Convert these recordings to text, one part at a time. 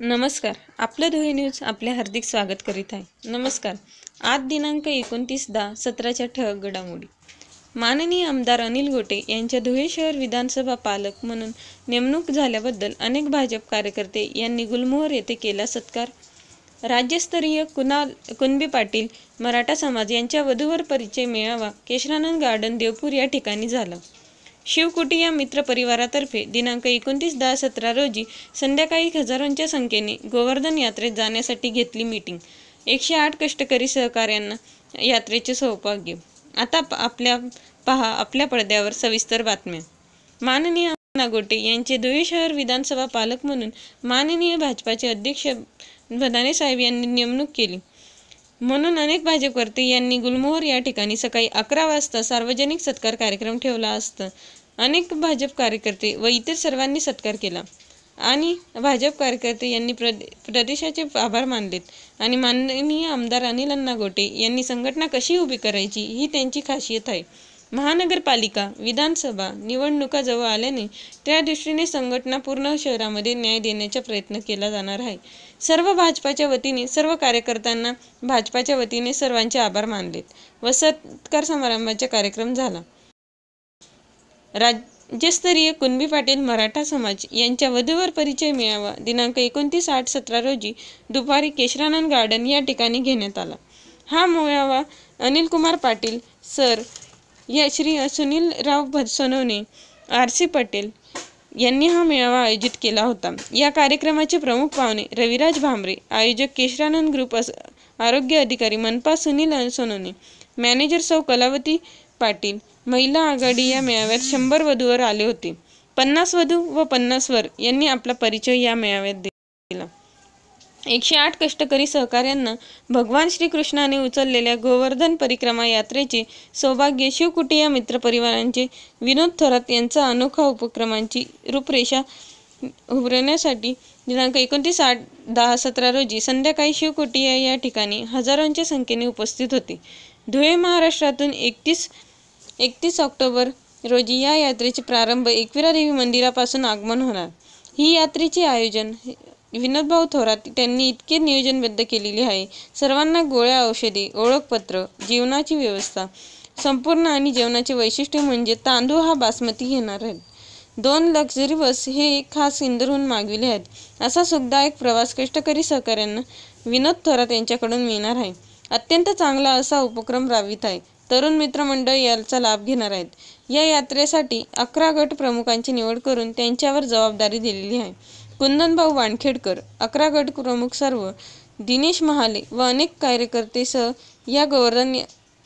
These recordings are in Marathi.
नमस्कार. आपलं धुळे न्यूज आपले हार्दिक स्वागत करीत आहे. नमस्कार. आज दिनांक एकोणतीस दहा सतराच्या ठळक घडामोडी. माननीय आमदार अनिल गोटे यांच्या धुळे शहर विधानसभा पालक म्हणून नेमणूक झाल्याबद्दल अनेक भाजप कार्यकर्ते यांनी गुलमोहर येथे केला सत्कार. राज्यस्तरीय कुणाल कुणबी पाटील मराठा समाज यांच्या वधूवर परिचय मेळावा केशरानंद गार्डन देवपूर या ठिकाणी झाला. शिवकुटी या मित्र परिवारातर्फे दिनांक एकोणतीस दहा सतरा रोजी संध्याकाळी हजारोंच्या संख्येने गोवर्धन यात्रेत जाण्यासाठी घेतली मीटिंग एकशे आठ कष्टकरी सहकाऱ्यांना यात्रेचे सौभाग्य. आता आपल्या पहा आपल्या पडद्यावर सविस्तर बातम्या. माननीय नागोटे यांचे धुळे शहर विधानसभा पालक म्हणून माननीय भाजपाचे अध्यक्ष भदाने साहेब यांनी नेमणूक केली. म्हणून अनेक भाजपकर्ते यांनी गुलमोहर या ठिकाणी सकाळी अकरा वाजता सार्वजनिक सत्कार कार्यक्रम ठेवला असता. अनेक भाजप कार्यकर्ते व इतर सर्वांनी सत्कार केला. आणि भाजप कार्यकर्ते यांनी प्रदे प्रदेशाचे आभार मानलेत. आणि माननीय आमदार अनिल अण्णा गोटे यांनी संघटना कशी उभी करायची ही त्यांची खासियत आहे. महानगरपालिका विधानसभा निवडणुका जवळ आल्याने त्या दृष्टीने संघटना पूर्ण शहरामध्ये न्याय देण्याचा प्रयत्न केला जाणार आहे. सर्व भाजपाच्या वतीने सर्व कार्यकर्त्यांना भाजपाच्या वतीने सर्वांचे आभार मानलेत व सत्कार समारंभाचा कार्यक्रम झाला. राज्यस्तरीय कुणबी पाटील मराठा समाज यांच्या वधूवर परिचय मिळावा. दिनांक एकोणतीस आठ सतरा रोजी दुपारी केशरानंद गार्डन या ठिकाणी घेण्यात आला. हा मेळावा अनिल कुमार पाटील सर या श्री सुनील राव भ- सोनवणे आर सी पटेल यांनी हा मेळावा आयोजित केला होता. या कार्यक्रमाचे प्रमुख पाहुणे रविराज भांबरे आयोजक केशरानंद ग्रुप अस- आरोग्य अधिकारी मनपा सुनील सोनवणे मॅनेजर सौ कलावती पाटील महिला आघाडी या मेळाव्यात शंभर वधूवर आले होते. पन्नास वधू व पन्नास वर यांनी आपला परिचय या मेळाव्यात दिला. एकशे आठ कष्टकरी सहकाऱ्यांना भगवान श्रीकृष्णाने उचललेल्या गोवर्धन परिक्रमा यात्रेचे सौभाग्य शिवकुटी या मित्रपरिवारांचे विनोद थोरात यांचा अनोखा उपक्रमांची रूपरेषा उभारण्यासाठी दिनांक एकोणतीस आठ दहा सतरा रोजी संध्याकाळी शिवकुटिया या ठिकाणी हजारोंच्या संख्येने उपस्थित होते. धुळे महाराष्ट्रातून एकतीस एकतीस ऑक्टोबर रोजी या यात्रेचे प्रारंभ एकविरा देवी मंदिरापासून आगमन होणार. ही यात्रेचे आयोजन विनोदभाऊ थोरात त्यांनी इतके नियोजनबद्ध केलेले आहे. सर्वांना गोळ्या औषधे ओळखपत्र जेवणाची व्यवस्था संपूर्ण आणि जेवणाचे वैशिष्ट्य म्हणजे तांदूळ हा बासमती घेणार आहेत. दोन लक्झरी बस हे एक खास इंदरहून मागविले आहेत. असा सुखदायक प्रवास कष्टकरी सहकाऱ्यांना विनोद थोरात यांच्याकडून मिळणार आहे. अत्यंत चांगला असा उपक्रम राबवित आहे. तरुण मित्रमंडळ याचा लाभ घेणार आहेत. या यात्रेसाठी अकरा गट प्रमुखांची निवड करून त्यांच्यावर जबाबदारी दिलेली आहे. कुंदनभाऊ वानखेडकर अकरा गट प्रमुख सर्व दिनेश महाले व अनेक कार्यकर्तेसह या गोवर्धन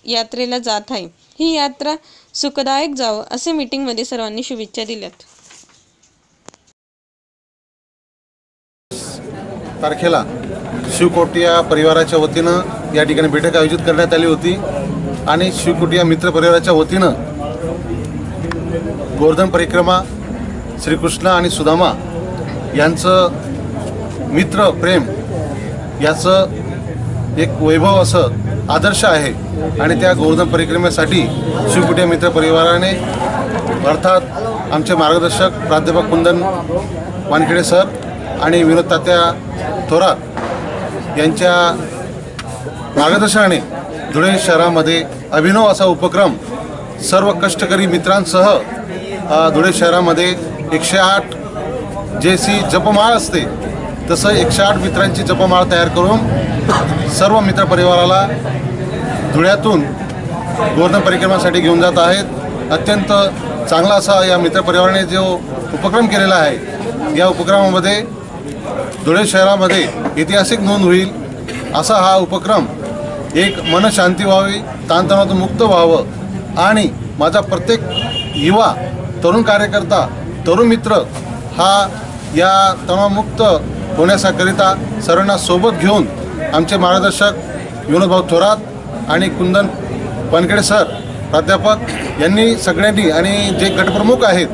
यात्रेला जात आहे. ही यात्रा सुखदायक जावं असे मीटिंगमध्ये सर्वांनी शुभेच्छा दिल्यात. तारखेला शिवकोटिया परिवाराच्या वतीनं या ठिकाणी बैठक आयोजित करण्यात आली होती. आणि शिवकोटिया मित्र परिवाराच्या वतीनं गोवर्धन परिक्रमा श्रीकृष्ण आणि सुदामा यांचं मित्र प्रेम याचं एक वैभव असं आदर्श आहे. आणि त्या गोवर्धन परिक्रमेसाठी शिवकुटिया मित्र परिवाराने अर्थात आमचे मार्गदर्शक प्राध्यापक कुंदन वानखेडे सर आणि विनोद तात्या थोरात यांच्या मार्गदर्शनाने धुळे शहरामध्ये अभिनव असा उपक्रम सर्व कष्टकरी मित्रांसह धुळे शहरामध्ये एकशे आठ जे सी जपमाळ असते तसं एकशे आठ मित्रांची जपमाळ तयार करून सर्व मित्रपरिवाराला धुळ्यातून गोवर्धन परिक्रमासाठी घेऊन जात आहेत. अत्यंत चांगला असा या मित्रपरिवाराने जो उपक्रम केलेला आहे या उपक्रमामध्ये धुळे शहरामध्ये ऐतिहासिक नोंद होईल असा हा उपक्रम एक मनशांती व्हावी ताणतणावातून मुक्त व्हावं. आणि माझा प्रत्येक युवा तरुण कार्यकर्ता तरुण मित्र हा या तणावमुक्त होण्याकरिता सर्वांना सोबत घेऊन आमचे मार्गदर्शक विनोदभाऊ थोरात आणि कुंदन वानखेडे सर प्राध्यापक यांनी सगळ्यांनी आणि जे गटप्रमुख आहेत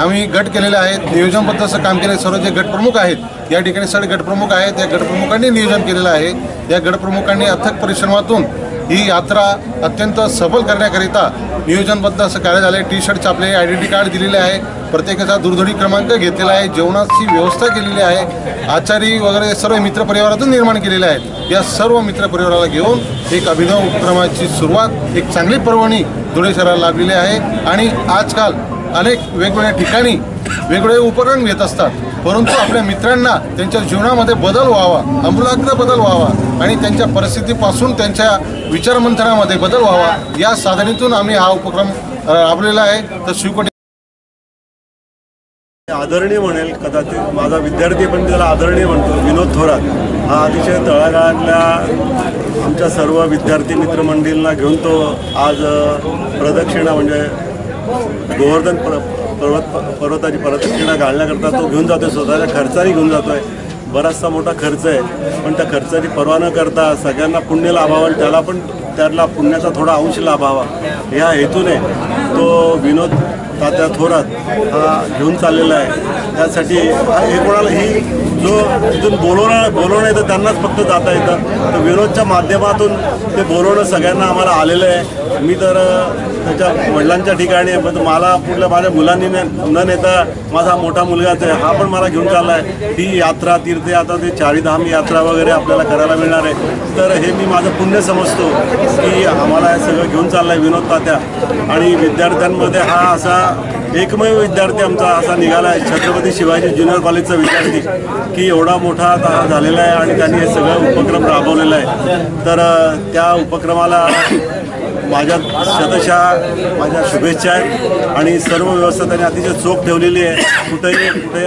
आम्ही गट केलेले आहेत. नियोजनबद्दलचं काम केले सर्व जे गटप्रमुख आहेत या ठिकाणी सगळे गटप्रमुख आहेत. या गटप्रमुखांनी नियोजन केलेलं आहे. या गटप्रमुखांनी अथक परिश्रमातून ही यात्रा अत्यंत सफल करण्याकरिता नियोजनबद्ध असं कार्य झालं टी शर्ट छापले आयडेंटी कार्ड दिलेले आहे. प्रत्येकाचा दूरध्वनी क्रमांक घेतलेला आहे. जेवणाची व्यवस्था केलेली आहे. आचारी वगैरे सर्व मित्रपरिवारातून निर्माण केलेले आहेत. या सर्व मित्रपरिवाराला घेऊन एक अभिनव उपक्रमाची सुरुवात एक चांगली पर्वणी धुळे शहराला लाभलेली आहे. आणि आजकाल अनेक वेगवेगळ्या ठिकाणी वेगवेगळे उपक्रम घेत असतात. परंतु आपल्या मित्रांना त्यांच्या जीवनामध्ये बदल व्हावा अमूलाग्र बदल व्हावा आणि त्यांच्या परिस्थितीपासून त्यांच्या विचारमंथनामध्ये बदल व्हावा या साधनेतून आम्ही हा उपक्रम राबलेला आहे. तर शिवकोटी आदरणीय म्हणेल कदाचित माझा विद्यार्थी पण त्याला आदरणीय म्हणतो विनोद थोरात. हा अतिशय तळागाळातल्या आमच्या सर्व विद्यार्थी मित्रमंडळींना घेऊन तो आज प्रदक्षिणा म्हणजे गोवर्धन पर्वत पर्वताची प्रदक्षिणा घालण्याकरता तो घेऊन जातोय स्वतःच्या खर्चाने घेऊन जातोय. बराचसा मोठा खर्च आहे. पण त्या खर्चाची पर्वा न करता सगळ्यांना पुण्य लाभावं आणि त्याला पण त्याला पुण्याचा थोडा अंश लाभावा. ह्या हेतूने तो विनोद तात्या थोरात हा घेऊन चाललेला आहे. त्यासाठी हे कोणाला ही जो इथून बोलवणार बोलवणं येतं त्यांनाच फक्त जाता येतं. तर विनोदच्या माध्यमातून ते बोलवणं सगळ्यांना आम्हाला आलेलं आहे. मी तर त्याच्या वडिलांच्या ठिकाणी पण मला पुढल्या माझ्या मुलांनी न न नेता माझा मोठा मुलगाच आहे हा पण मला घेऊन चालला आहे ती यात्रा तीर्थयात्रा ते चारीधाम यात्रा वगैरे आपल्याला करायला मिळणार आहे. तर हे मी माझं पुण्य समजतो की आम्हाला हे सगळं घेऊन चाललं आहे विनोद तात्या. आणि विद्यार्थ्यांमध्ये हा असा एकमेव विद्यार्थी आमचा असा निघाला आहे छत्रपती शिवाजी ज्युनियर कॉलेजचा विद्यार्थी की एवढा मोठा आता हा झालेला आहे आणि त्यांनी हे सगळं उपक्रम राबवलेला आहे. तर त्या उपक्रमाला माझ्या शतशा माझ्या शुभेच्छा आहेत. आणि सर्व व्यवस्था त्यांनी अतिशय चोख ठेवलेली आहे. कुठेही कुठे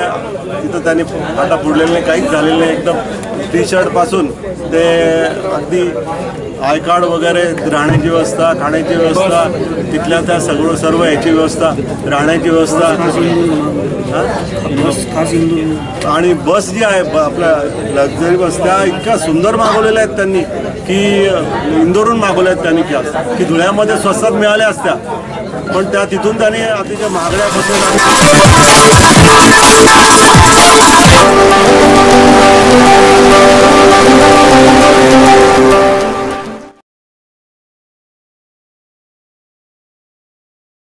तिथं त्यांनी आता फुडलेलं नाही काहीच झालेलं नाही. एकदम टी शर्टपासून ते अगदी आय कार्ड वगैरे राहण्याची व्यवस्था खाण्याची व्यवस्था तिथल्या त्या सगळं सर्व याची व्यवस्था राहण्याची व्यवस्था. आणि बस जी आहे आपल्या लक्झरी बस त्या इतक्या सुंदर मागवलेल्या आहेत त्यांनी की इंदोरून मागवल्या आहेत त्यांनी क्या की धुळ्यामध्ये स्वस्तात मिळाल्या असत्या. पण त्या तिथून त्यांनी अतिशय महागड्या बसून